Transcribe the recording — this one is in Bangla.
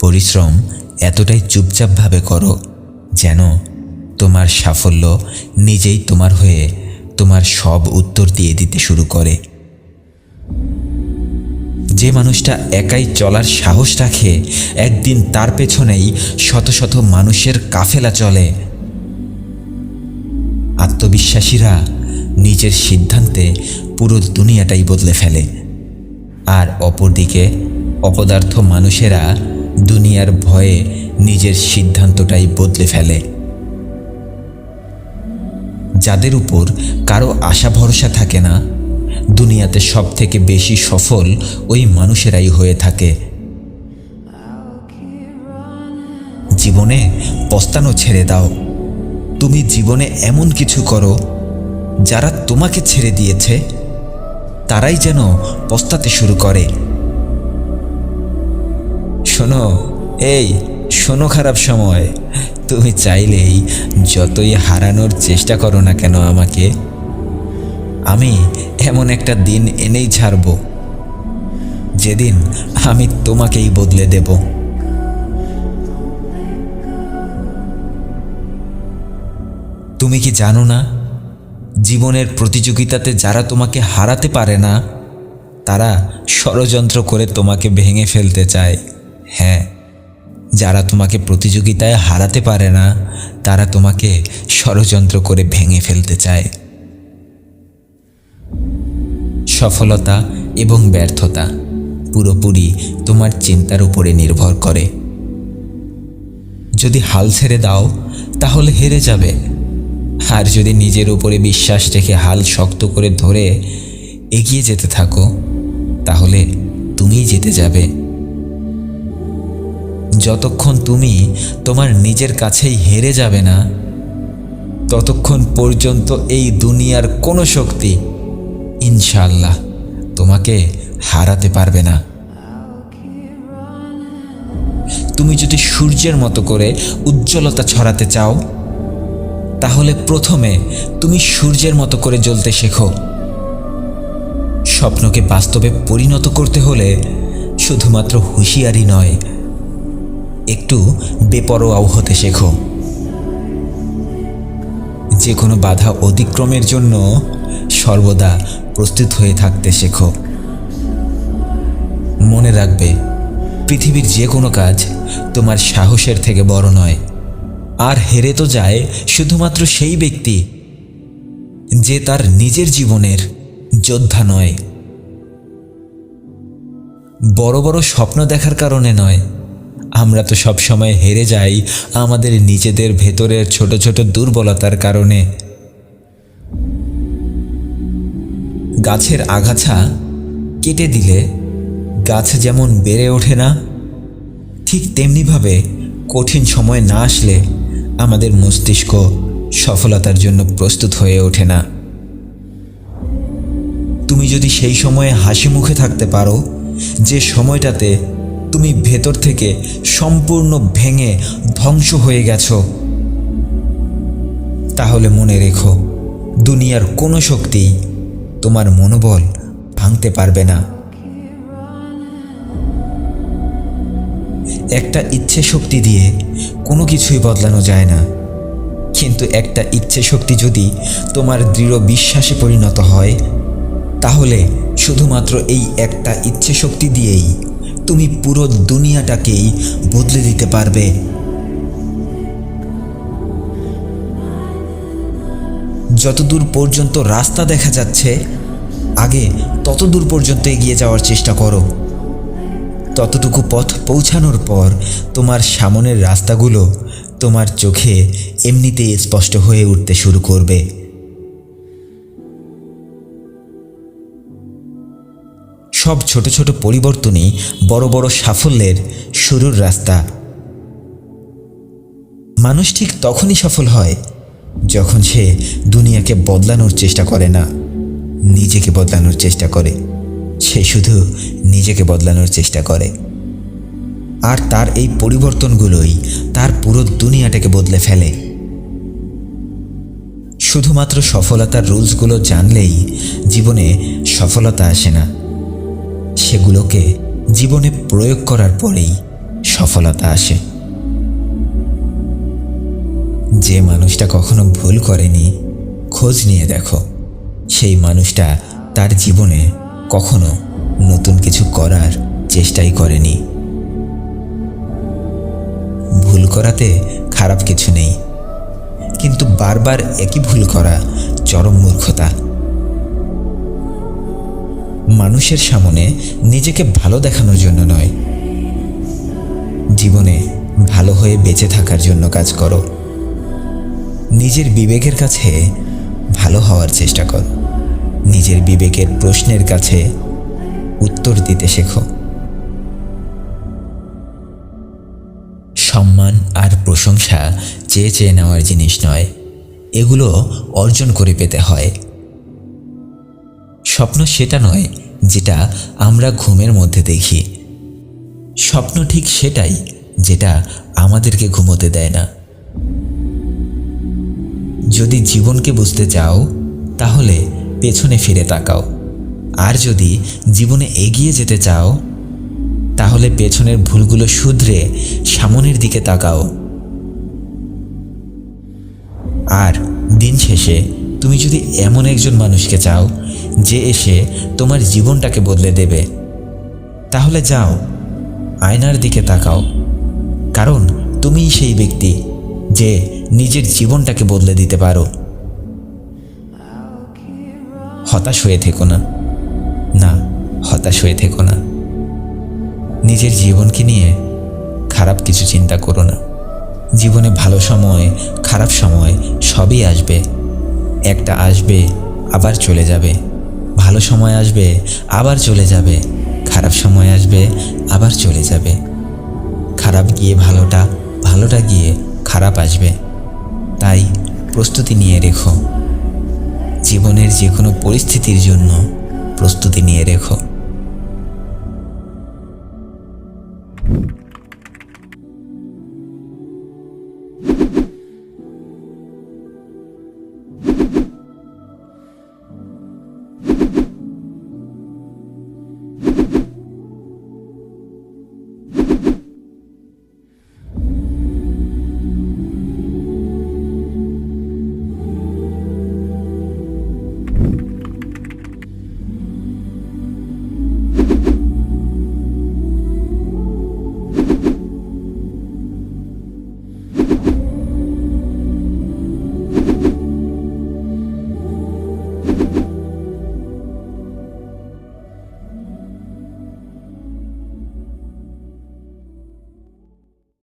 পরিশ্রম এতটাই চুপচাপভাবে করো যেন তোমার সাফল্য নিজেই তোমার হয়ে তোমার সব উত্তর দিয়ে দিতে শুরু করে। যে মানুষটা একাই চলার সাহস রাখে, একদিন তার পেছনেই শত শত মানুষের কাফেলা চলে। আত্মবিশ্বাসীরা নিজের সিদ্ধান্তে পুরো দুনিয়াটাই বদলে ফেলে। আর অপরদিকে অপদার্থ মানুষেরা দুনিয়ার ভয়ে নিজের সিদ্ধান্তটাই বদলে ফেলে। যাদের উপর কারও আশা ভরসা থাকে না, দুনিয়াতে সব থেকে বেশি সফল ওই মানুষেরাই হয়ে থাকে। জীবনে পস্তানো ছেড়ে দাও। তুমি জীবনে এমন কিছু করো, যারা তোমাকে ছেড়ে দিয়েছে, তারাই যেন পস্তাতে শুরু করে। শোনো, এই শোনো খারাপ সময়। তুমি চাইলেই যতই হারানোর চেষ্টা করো না কেন আমাকে, আমি এমন একটা দিন এনেই ছাড়ব, যেদিন আমি তোমাকেই বদলে দেব। তুমি কি জানো না, জীবনের প্রতিযোগিতাতে যারা তোমাকে হারাতে পারে না, তারা ষড়যন্ত্র করে তোমাকে ভেঙে ফেলতে চায়। হ্যাঁ যারা তোমাকে প্রতিযোগিতায় হারাতে পারে না, তারা তোমাকে ষড়যন্ত্র করে ভেঙে ফেলতে চায়। সফলতা এবং ব্যর্থতা পুরোপুরি তোমার চিন্তার উপরে নির্ভর করে। যদি হাল ছেড়ে দাও, তাহলে হেরে যাবে। আর যদি নিজের উপরে বিশ্বাস রেখে হাল শক্ত করে ধরে এগিয়ে যেতে থাকো, তাহলে তুমিই জিতে যাবে। যতক্ষণ তুমি তোমার নিজের কাছেই হেরে যাবে না, ততক্ষণ পর্যন্ত এই দুনিয়ার কোনো শক্তি ইনশাল্লাহ তোমাকে হারাতে পারবে না। তুমি যদি সূর্যের মতো করে উজ্জ্বলতা ছড়াতে চাও, তাহলে প্রথমে তুমি সূর্যের মতো করে জ্বলতে শেখো। স্বপ্নকে বাস্তবে পরিণত করতে হলে শুধুমাত্র হুঁশিয়ারি নয় একটু বেপরোয়াও হতে শেখো। যে কোনো বাধা অতিক্রমের জন্য সর্বদা প্রস্তুত হয়ে থাকতে শেখো। মনে রাখবে, পৃথিবীর যে কোনো কাজ তোমার সাহসের থেকে বড় নয়। আর হেরে তো যায় শুধুমাত্র সেই ব্যক্তি যে তার নিজের জীবনের যোদ্ধা নয়। বড় বড় স্বপ্ন দেখার কারণে নয় আমরা তো সব সময় হেরে যাই আমাদের নিজেদের ভেতরের ছোট ছোট দুর্বলতার কারণে। গাছের আগাছা কেটে দিলে গাছ যেমন বেড়ে ওঠে না, ঠিক তেমনিভাবে কঠিন সময় না আসলে আমাদের মস্তিষ্ক সফলতার জন্য প্রস্তুত হয়ে ওঠে না। তুমি যদি সেই সময়ে হাসি মুখে থাকতে পারো, যে সময়টাতে তুমি ভেতর থেকে সম্পূর্ণ ভেঙে ধ্বংস হয়ে গেছো। তাহলে মনে রেখো, দুনিয়ার কোনো শক্তি তোমার মনোবল ভাঙতে পারবে না। একটা ইচ্ছে শক্তি দিয়ে কোনো কিছুই বদলানো যায় না। কিন্তু একটা ইচ্ছে শক্তি যদি তোমার দৃঢ় বিশ্বাসে পরিণত হয়, তাহলে শুধুমাত্র এই একটা ইচ্ছে শক্তি দিয়েই তুমি পুরো দুনিয়াটাকেই বদলে দিতে পারবে। যতদূর পর্যন্ত রাস্তা দেখা যাচ্ছে, আগে তত দূর পর্যন্ত এগিয়ে যাওয়ার চেষ্টা করো। ততটুকু পথ পৌঁছানোর পর তোমার সামনের রাস্তাগুলো তোমার চোখে এমনিতেই স্পষ্ট হয়ে উঠতে শুরু করবে। সব ছোট ছোট পরিবর্তনই বড় বড় সাফল্যের শুরুর রাস্তা। মানুষ ঠিক তখনই সফল হয় যখন সে দুনিয়াকে বদলানোর চেষ্টা করে না, নিজেকে বদলানোর চেষ্টা করে। সে শুধু নিজেকে বদলানোর চেষ্টা করে। আর তার এই পরিবর্তনগুলোই তার পুরো দুনিয়াটাকে বদলে ফেলে। শুধুমাত্র সফলতার রুলসগুলো জানলেই জীবনে সফলতা আসে না। সেগুলোকে জীবনে প্রয়োগ করার পরেই সফলতা আসে। যে মানুষটা কখনো ভুল করেনি, খোঁজ নিয়ে দেখো। সেই মানুষটা তার জীবনে কখনো নতুন কিছু করার চেষ্টাই করেনি। ভুল করাতে খারাপ কিছু নেই। কিন্তু বারবার একই ভুল করা চরম মূর্খতা। মানুষের সামনে নিজেকে ভালো দেখানোর জন্য নয়। জীবনে ভালো হয়ে বেঁচে থাকার জন্য কাজ করো। নিজের বিবেকের কাছে ভালো হওয়ার চেষ্টা করো। নিজের বিবেকের প্রশ্নের কাছে উত্তর দিতে শেখো। সম্মান আর প্রশংসা চেয়ে চেয়ে নেওয়ার জিনিস নয়, এগুলো অর্জন করে পেতে হয়। স্বপ্ন সেটা নয় যেটা আমরা ঘুমের মধ্যে দেখি। স্বপ্ন ঠিক সেটাই যেটা আমাদেরকে ঘুমোতে দেয় না। যদি জীবনকে বুঝতে চাও, তাহলে পেছনে ফিরে তাকাও। আর যদি জীবনে এগিয়ে যেতে চাও, তাহলে পেছনের ভুলগুলো শুধরে সামনের দিকে তাকাও। আর দিন শেষে তুমি যদি এমন একজন মানুষকে চাও যে এসে তোমার জীবনটাকে বদলে দেবে। তাহলে যাও, আয়নার দিকে তাকাও। কারণ তুমিই সেই ব্যক্তি যে নিজের জীবনটাকে বদলে দিতে পারো। হতাশ হয়ে থেকো না। না, হতাশ হয়ে থেকো না। নিজের জীবনকে নিয়ে খারাপ কিছু চিন্তা করো না। জীবনে ভালো সময়, খারাপ সময় সবই আসবে। একটা আসবে, আবার চলে যাবে। ভালো সময় আসবে, আবার চলে যাবে। খারাপ সময় আসবে, আবার চলে যাবে। খারাপ গিয়ে ভালোটা ভালোটা গিয়ে খারাপ আসবে। তাই প্রস্তুতি নিয়ে রেখো। জীবনের যে কোনো পরিস্থিতির জন্য প্রস্তুতি নিয়ে রেখো।